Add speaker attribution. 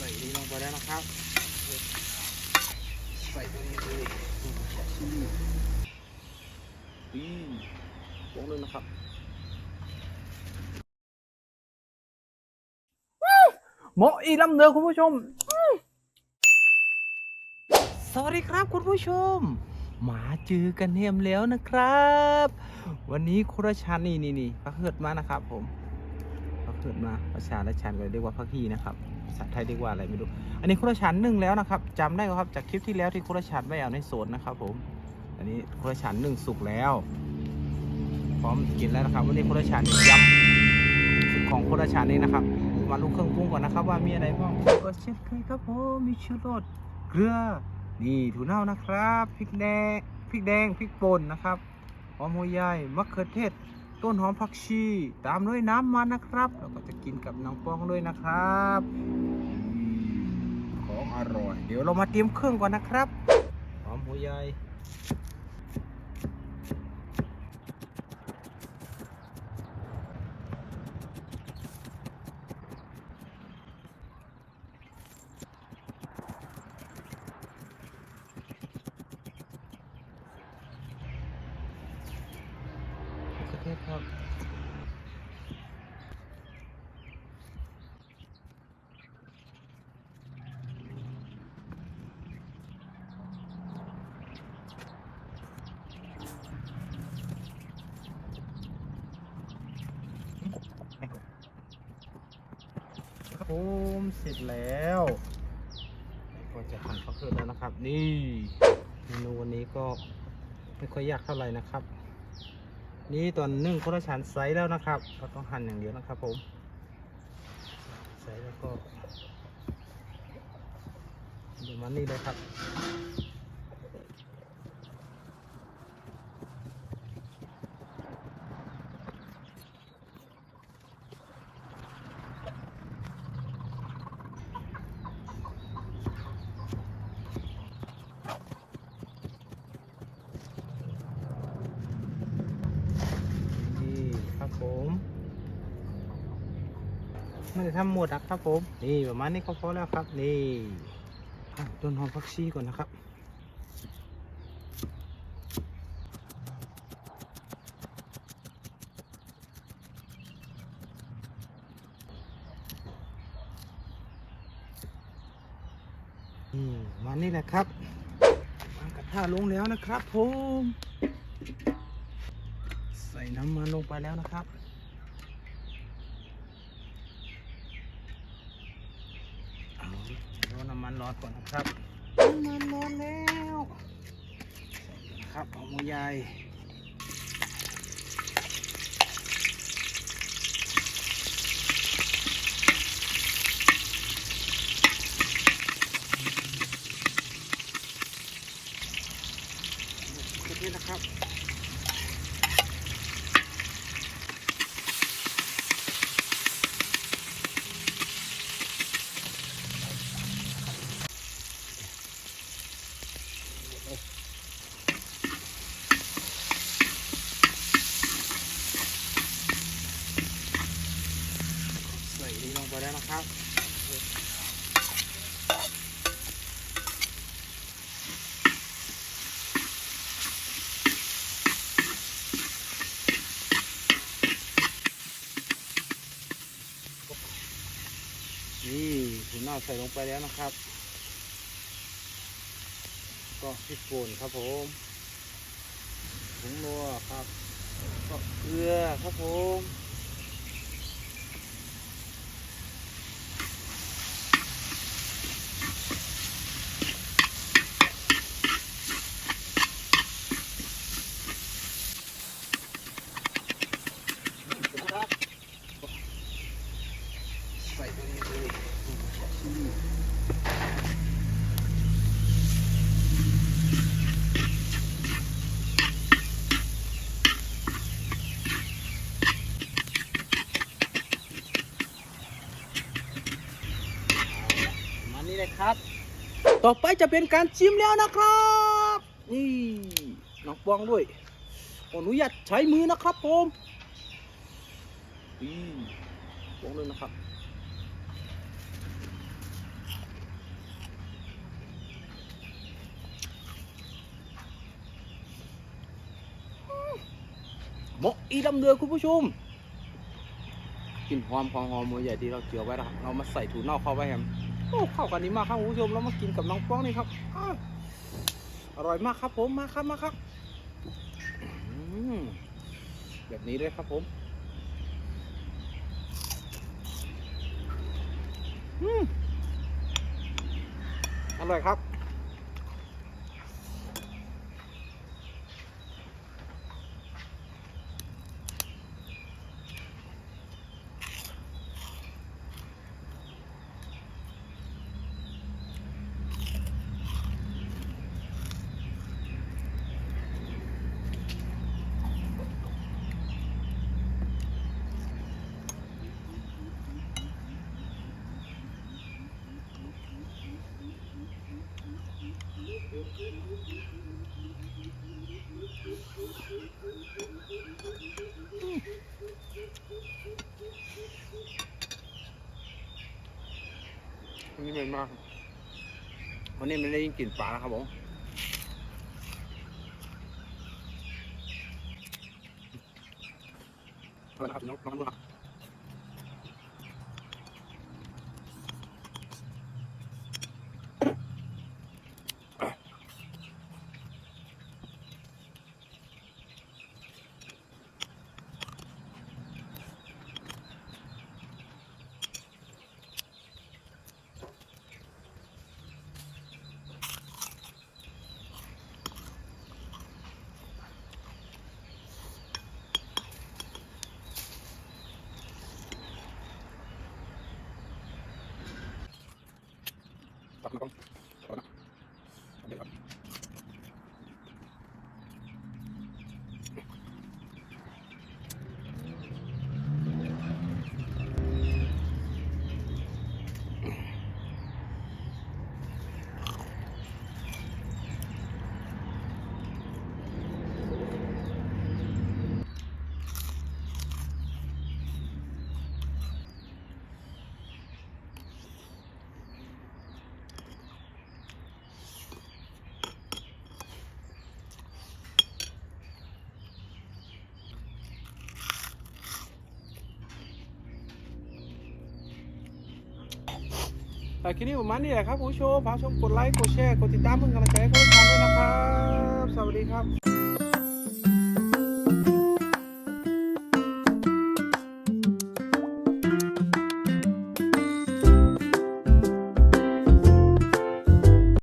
Speaker 1: ใส่นี่ลงไปแล้วนะครับ ใส่ตัวนี้เลยชิลลี่ปีลงเลยนะครับเหมาะอีลำเนือคุณผู้ชม สวัสดีครับคุณผู้ชมมาเจอกันเฮมแล้วนะครับ วันนี้คุรชันนี่นี่นี่พักเกิดมานะครับผมพั กเกิดมาภาษาละชันก็เรียกว่าพักฮีนะครับภาษาไทยเรียกว่าอะไรไม่รู้ อันนี้คุรชันหนึ่งแล้วนะครับจำได้ไหมครับจากคลิปที่แล้วที่คุรชันไม่เอาในโซนนะครับ ผม อันนี้คุรชันหนึ่งสุกแล้ว พร้อมกินแล้วนะครับ วันนี้คุรชันยำสุดของคุรชันนี่นะครับ มาลุกเครื่องปรุงก่อนนะครับ ว่ามีอะไรบ้างก็เช่นเคยครับผมมีชูรสเกลือนี่ถั่วเน่านะครับพริกแดงพริกแดงพริกป่นนะครับหอมหัวใหญ่มะเขือเทศ ต้นหอมผักชี ตามด้วยน้ำมันนะครับแล้วก็จะกินกับน้องปองด้วยนะครับของอร่อย เดี๋ยวเรามาเตรียมเครื่องก่อนนะครับ หอมหัวใหญ่มะเขือเทศครับครับ ผมเสร็จแล้วก็จะหั่นข้าวเกลือแล้วนะครับ นี่เมนูวันนี้ก็ไม่ค่อยยากเท่าไหร่นะครับ นี่ตอนนึ่งคนละชั้นไซส์แล้วนะครับก็ต้องหั่นอย่างเดียวนะครับผมไซส์แล้วก็เดี๋ยวมันนี่เลยครับ นี่ครับผม ไม่ได้ทำหมดนะครับผม นี่ประมาณนี้ก็พอแล้วครับ นี่ต้นหอมผักชีก่อนนะครับนี่มานี้แหละครับวางกระทะลงแล้วนะครับผม ใส่น้ำมันลงไปแล้วนะครับ เอา รอน้ำมันร้อนก่อนนะครับน้ำมันร้อนแล้วใส่นะครับหอมหัวใหญ่กระเทียมนะครับ ใส่นี่ลงไปแล้วนะครับ นี่ถุนเน่า ใส่ลงไปแล้วนะครับ ก็พริกป่นครับผมผงนัวครับ ก็เกลือครับผม เลยครับ ต่อไปจะเป็นการชิมแล้วนะครับ นี่น้องปองด้วยอนุญาตใช้มือนะครับผมนี่ปองเลยนะครับหมกอีดำเดือคุณผู้ชมกลิ่นหอมของหอมมือใหญ่ที่เราเจียวไว้นะครับเรามาใส่ถุงนอกเข้าไปแฮม โอ้เข้ากันดีมากครับคุณผู้ชมแล้วมากินกับน้องป้องนี่ครับอร่อยมากครับ ผมมาครับมาครับแบบนี้เลยครับผมอืมอร่อยครับ วันนี้เป็นมาก วันนี้ไม่ได้ยินกลิ่นปลาแล้วครับผมเอาละครับน้องน้องดูครับตักมาก่อนก่อนนะเอาเดี๋ยวครับแต่ คลิปนี้ประมาณนี้แหละครับคุณผู้ชมฝากชมกดไลค์กดแชร์กดติดตามเพื่อนกำลังใจให้คุณผู้ชมด้วยนะครับ สวัสดีครับ